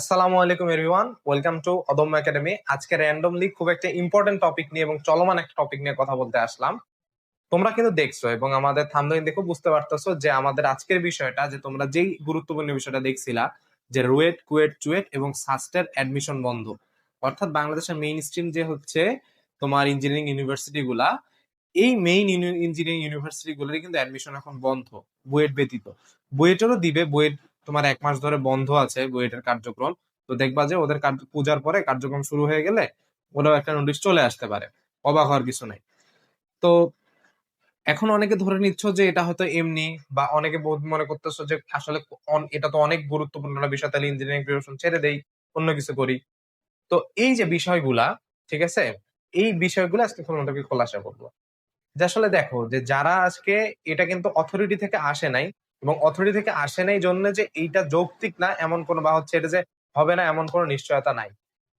আসসালামু আলাইকুম everyone welcome to Odommo academy আজকে র্যান্ডমলি খুব একটা ইম্পর্টেন্ট টপিক নিয়ে এবং চলমান একটা টপিক নিয়ে কথা বলতে আসলাম। তোমরা কিন্তু দেখছ এবং আমাদের থামদইন দেখো বুঝতে পারতেছো যে আমাদের আজকের বিষয়টা, যে তোমরা যেই গুরুত্বপূর্ণ বিষয়টা দেখছিলা, যে রুয়েট, কুয়েট, চুয়েট এবং সাস্টের অ্যাডমিশন বন্ধ। অর্থাৎ বাংলাদেশের মেইন স্ট্রিম যে হচ্ছে তোমার ইঞ্জিনিয়ারিং ইউনিভার্সিটি গুলা, এই মেইন ইঞ্জিনিয়ারিং ইউনিভার্সিটি গুলোর কিন্তু অ্যাডমিশন এখন বন্ধ, বুয়েট ব্যতীত। বুয়েটেরও দিবে, বুয়েট তোমার এক মাস ধরে বন্ধ আছে বুয়েটের কার্যক্রম। তো দেখবা যে ওদের পূজার পরে কার্যক্রম শুরু হয়ে গেলে ওরাও একটা নোটিশ চলে আসতে পারে। অবাক হওয়ার কিছু নাই। তো এখন অনেকে ধরে নিচ্ছ যে এটা হয়তো এমনি বা অনেকে বোধ মনে করতেছো যে আসলে এটা তো অনেক গুরুত্বপূর্ণ একটা বিষয় তাহলে ইঞ্জিনিয়ারিং প্রিপারেশন ছেড়ে দেই, অন্য কিছু করি। তো এই যে বিষয়গুলা, ঠিক আছে? এই বিষয়গুলো আজকে তোমাদেরকে খোলাসা করব। যে আসলে দেখো যে যারা আজকে এটা কিন্তু অথরিটি থেকে আসে নাই এবং অথরিটি থেকে আসে নাই জন্য যে এইটা যৌক্তিক না, এমন কোনো বা হচ্ছে এটা যে হবে না, এমন কোনো নিশ্চয়তা নাই।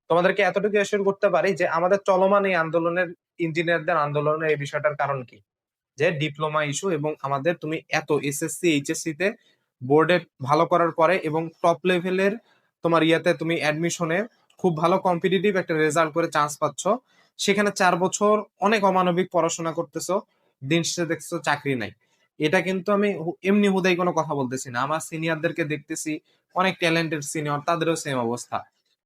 তোমাদেরকে এতটুকু এসিওর করতে পারি যে আমাদের চলমান এই আন্দোলনের ইঞ্জিনিয়ারদের আন্দোলনের এই বিষয়টার কারণ কি? যে ডিপ্লোমা ইস্যু এবং আমাদের তুমি এত এসএসসি এইচএসসি তে বোর্ডে ভালো করার পরে এবং টপ লেভেলের তোমার ইয়াতে তুমি অ্যাডমিশনে খুব ভালো কম্পিটিটিভ একটা রেজাল্ট করে চান্স পাচ্ছ। সেখানে চার বছর অনেক অমানবিক পড়াশোনা করতেছো, দিন শেষে দেখছ চাকরি নাই। এটা কিন্তু আমি এমনি হুদাই কোনো কথা বলতেছি না। আমার সিনিয়রদেরকে দেখতেছি, অনেক ট্যালেন্টেড সিনিয়র তাদেরও সেম অবস্থা।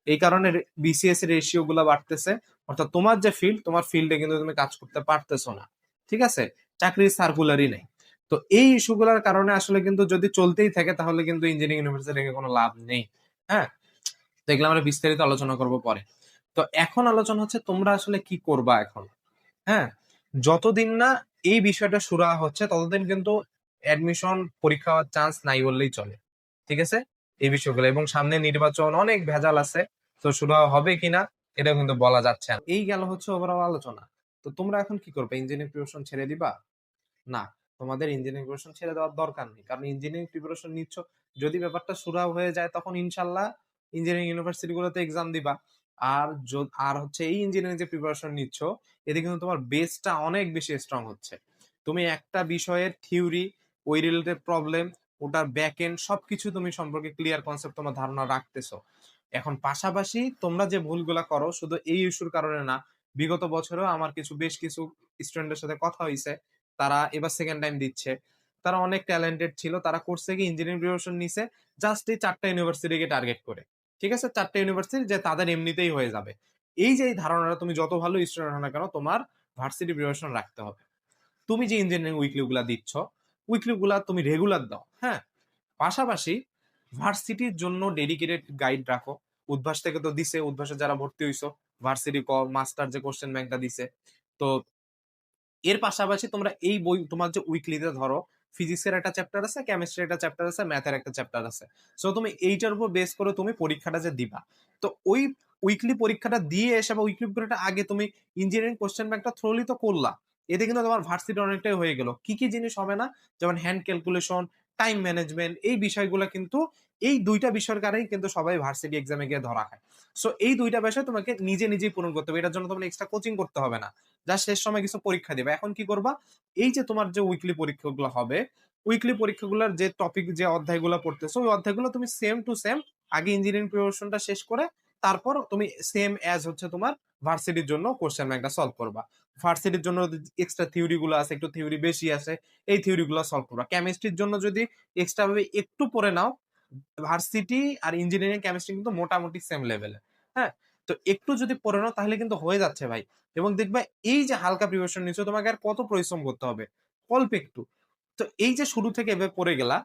এই কারণে বিসিএস এর রেশিও গুলো বাড়তেছে। অর্থাৎ তোমার যে ফিল্ড তোমার ফিল্ডে কিন্তু তুমি কাজ করতে পারতেছো না। ঠিক আছে? চাকরির সার্কুলারই নেই। তো এই ইস্যুগুলোর কারণে আসলে কিন্তু যদি চলতেই থাকে, তাহলে কিন্তু ইঞ্জিনিয়ারিং ইউনিভার্সিটি থেকে কোনো লাভ নেই। হ্যাঁ? তো এগুলো আমরা বিস্তারিত আলোচনা করব পরে। তো এখন আলোচনা হচ্ছে তোমরা আসলে কি করবা এখন? হ্যাঁ? যতদিন না এই বিষয়টা শুরু হচ্ছে ততদিন কিন্তু অ্যাডমিশন পরীক্ষা হওয়ার চান্স নাই বললেই চলে। ঠিক আছে? এই বিষয়গুলো। এবং সামনে নির্বাচন অনেক ভেজাল আছে। তো শুরু হবে কিনা এটা কিন্তু বলা যাচ্ছে না। এই গেল হচ্ছে ওভারঅল আলোচনা। তো তোমরা এখন কি করবে? ইঞ্জিনিয়ারিং প্রিপারেশন ছেড়ে দিবা? না, তোমাদের ইঞ্জিনিয়ারিং প্রিপারেশন ছেড়ে দেওয়ার দরকার নেই। কারণ ইঞ্জিনিয়ারিং প্রিপারেশন নিচ্ছ, যদি ব্যাপারটা শুরু হয়ে যায়, তখন ইনশাল্লাহ ইঞ্জিনিয়ারিং ইউনিভার্সিটি গুলোতে এক্সাম দিবা। আর আর হচ্ছে এই ইঞ্জিনিয়ারিং যে প্রিপারেশন নিচ্ছ, এতে কিন্তু তোমার বেসটা অনেক বেশি স্ট্রং হচ্ছে। তুমি একটা বিষয়ের থিওরি ওই রিলেটেড প্রবলেম ওটার ব্যাক এন্ড সবকিছু তুমি সম্পর্কে ক্লিয়ার কনসেপ্ট তোমার ধারণা রাখতেছো। এখন পাশাপাশি তোমরা যে ভুলগুলা করো, শুধু এই ইস্যুর কারণে না, বিগত বছরেও আমার কিছু, বেশ কিছু স্টুডেন্টের সাথে কথা হয়েছে তারা এবার সেকেন্ড টাইম দিচ্ছে। তারা অনেক ট্যালেন্টেড ছিল, তারা করছে কি ইঞ্জিনিয়ারিং প্রিপারেশন নিছে জাস্ট এই চারটা ইউনিভার্সিটিকে টার্গেট করে। ঠিক আছে? চারটা ইউনিভার্সিটি যে তাদের এমনিতেই হয়ে যাবে। এই যে ধারণাটা তুমি যত ভালো স্টুডেন্ট হও না কেন, তোমার ভার্সিটি প্রিপারেশন রাখতে হবে। তুমি যে ইঞ্জিনিয়ারিং উইকলি গুলা দিচ্ছ উইকলি গুলা তুমি রেগুলার দাও হ্যাঁ? পাশাপাশি ভার্সিটির জন্য ডেডিকেটেড গাইড রাখো। উদ্ভাস থেকে তো দিছে, উদ্ভাসে যারা ভর্তি হইছো ভার্সিটি ক মাস্টার যে কোশ্চেন ব্যাংকটা দিছে। তো এর পাশাপাশি তোমরা এই বই, তোমার যে উইকলিতে ধরো ফিজিক্সের একটা চ্যাপ্টার আছে কেমিস্ট্রির একটা চ্যাপ্টার আছে ম্যাথের একটা চ্যাপ্টার আছে। সো তুমি এইটার উপর বেস করে তুমি পরীক্ষাটা যে দিবা। তো ওই উইকলি পরীক্ষাটা দিয়ে এসে বা উইকলি পরীক্ষাটা আগে তুমি ইঞ্জিনিয়ারিং কোশ্চেন ব্যাংকটা থ্রোলি তো করলা। এতে কিন্তু তোমার ভার্সিটি অনেকটাই হয়ে গেল। কি কি জিনিস হবে না? যেমন হ্যান্ড ক্যালকুলেশন টাইম ম্যানেজমেন্ট এই বিষয়গুলো কিন্তু এই দুইটা বিষয়ের কারণেই কিন্তু সবাই ভার্সিটি এক্সামে গিয়ে ধরা খায়। সো এই দুইটা বিষয় তোমাকে নিজে নিজেই পূরণ করতে হবে। এটার জন্য তোমার এক্সট্রা কোচিং করতে হবে না। যা শেষ সময় কিছু পরীক্ষা দেবে। এখন কি করবা? এই যে তোমার যে উইকলি পরীক্ষাগুলো হবে উইকলি পরীক্ষাগুলোর যে টপিক যে অধ্যায়গুলো পড়তেছো, ওই অধ্যায়গুলো তুমি সেম টু সেম আগে ইঞ্জিনিয়ারিং প্রিপারেশনটা শেষ করে তারপর তুমি সেম অ্যাজ হচ্ছে তোমার ভার্সিটির জন্য কোশ্চেন ব্যাংকটা সলভ করবা। ভার্সিটির জন্য এক্সট্রা থিওরি গুলো আছে, একটু থিওরি বেশি আছে, এই থিওরি গুলো সলভ করবা। কেমিস্ট্রির জন্য যদি এক্সট্রা ভাবে একটু পড়ে নাও ভার্সিটি আর ইঞ্জিনিয়ারিং কেমিস্ট্রি কিন্তু মোটামুটি সেম লেভেলে হ্যাঁ? তো একটু যদি পড়ে নাও, তাহলে কিন্তু হয়ে যাচ্ছে ভাই। এবং দেখবা এই যে হালকা প্রিপারেশন নিচ্ছ, তোমাকে আর কত পরিশ্রম করতে হবে? অল্প একটু। তো এই যে শুরু থেকে এভাবে পড়ে গেলা,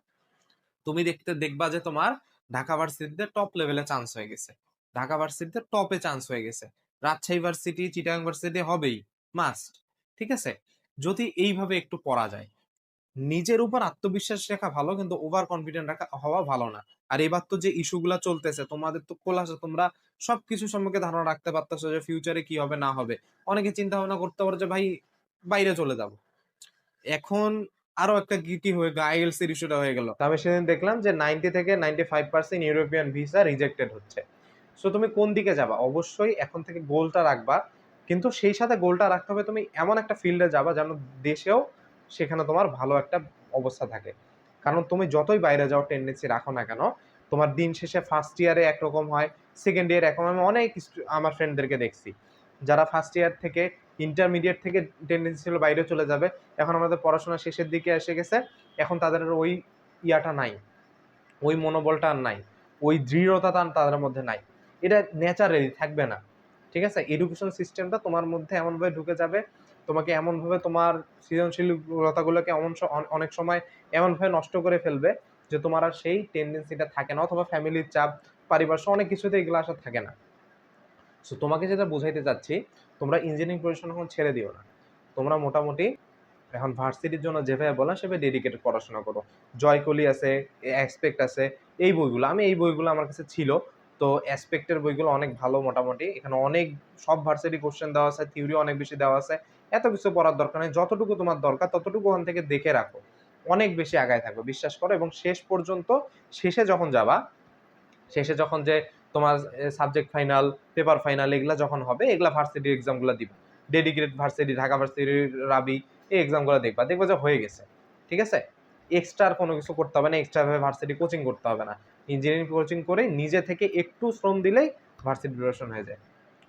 তুমি দেখতে, দেখবা যে তোমার ঢাকা ভার্সিটিতে টপ লেভেলে চান্স হয়ে গেছে। ঢাকা ভার্সিটিতে টপে চান্স হয়ে গেছে। রাজশাহী ভার্সিটি, চিটাগাং ভার্সিটি হবেই মাস্ট ঠিক আছে? যদি এইভাবে একটু পড়া যায়। নিজের উপর আত্মবিশ্বাস রাখা ভালো, কিন্তু ওভার কনফিডেন্ট রাখা, হওয়া ভালো না। আর এবার তো যে ইস্যুগুলা চলতেছে, তোমাদের তো খোলাসা, তোমরা সবকিছু সম্পর্কে ধারণা রাখতে পারতেছো যে ফিউচারে কি হবে, না হবে। অনেকে চিন্তা ভাবনা করতে পারো যে, ভাই, বাইরে চলে যাব। এখন আরও একটা কি হয়ে গেল আইএলস এর ইস্যুটা হয়ে গেল। আমি সেদিন দেখলাম যে নাইনটি থেকে ninety five percent European visa rejected হচ্ছে। সো তুমি কোন দিকে যাবা? অবশ্যই এখন থেকে গোলটা রাখবা। কিন্তু সেই সাথে গোলটা রাখতে হবে তুমি এমন একটা ফিল্ডে যাবা যেন দেশেও সেখানে তোমার ভালো একটা অবস্থা থাকে। কারণ তুমি যতই বাইরে যাও টেন্ডেন্সি রাখো না কেন, তোমার দিন শেষে ফার্স্ট ইয়ারে একরকম হয় সেকেন্ড ইয়ার একরকম আমি অনেক আমার ফ্রেন্ডদেরকে দেখছি। যারা ফার্স্ট ইয়ার থেকে ইন্টারমিডিয়েট থেকে টেন্ডেন্সি ছিল বাইরে চলে যাবে, এখন আমাদের পড়াশোনা শেষের দিকে এসে গেছে, এখন তাদের ওই ইয়াটা নাই, ওই মনোবলটা আর নাই, ওই দৃঢ়তা তাদের মধ্যে নাই। এটা ন্যাচারালি থাকবে না। ঠিক আছে? এডুকেশন সিস্টেমটা তোমার মধ্যে এমনভাবে ঢুকে যাবে, তোমাকে এমনভাবে তোমার সৃজনশীলতাগুলোকে এমন অনেক সময় এমনভাবে নষ্ট করে ফেলবে যে তোমার আর সেই টেন্ডেন্সিটা থাকে না অথবা ফ্যামিলির চাপ পারিপার্শ্ব অনেক কিছুতে এগুলো আসা থাকে না। সো তোমাকে যেটা বোঝাইতে চাচ্ছি, তোমরা ইঞ্জিনিয়ারিং পড়াশোনা এখন ছেড়ে দিও না। তোমরা মোটামুটি এখন ভার্সিটির জন্য যেভাবে বলা সেভাবে ডেডিকেটেড পড়াশোনা করো। জয়কলি আছে অ্যাসপেক্ট আছে, এই বইগুলো, আমি এই বইগুলো আমার কাছে ছিল। তো অ্যাসপেক্টের বইগুলো অনেক ভালো মোটামুটি। এখানে অনেক, সব ভার্সিটি কোশ্চেন দেওয়া আছে থিওরি অনেক বেশি দেওয়া আছে। এত কিছু পড়ার দরকার নেই, যতটুকু তোমার দরকার ততটুকু ওখান থেকে দেখে রাখো। অনেক বেশি আগায় থাকবে, বিশ্বাস করো। এবং শেষ পর্যন্ত, শেষে যখন যাবা, শেষে যখন যে তোমার সাবজেক্ট ফাইনাল পেপার ফাইনাল এগুলা যখন হবে, এগুলা ভার্সিটির এক্সামগুলো দিবা। ডেডিকেটেড ভার্সিটি ঢাকা ভার্সিটি রাবি, এই এক্সামগুলো দেখবা। দেখবা যে হয়ে গেছে। ঠিক আছে? এক্সট্রা আর কোনো কিছু করতে হবে না এক্সট্রা ভাবে ভার্সিটি কোচিং করতে হবে না। ইঞ্জিনিয়ারিং কোচিং করে নিজে থেকে একটু শ্রম দিলেই ভার্সিটি প্রিপারেশন হয়ে যায়।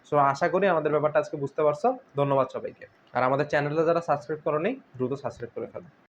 সো আশা করি আমাদের ব্যাপারটা আজকে বুঝতে পারছ। ধন্যবাদ সবাইকে। আর আমাদের চ্যানেলটা যারা সাবস্ক্রাইব করো দ্রুত সাবস্ক্রাইব করে ফেলো।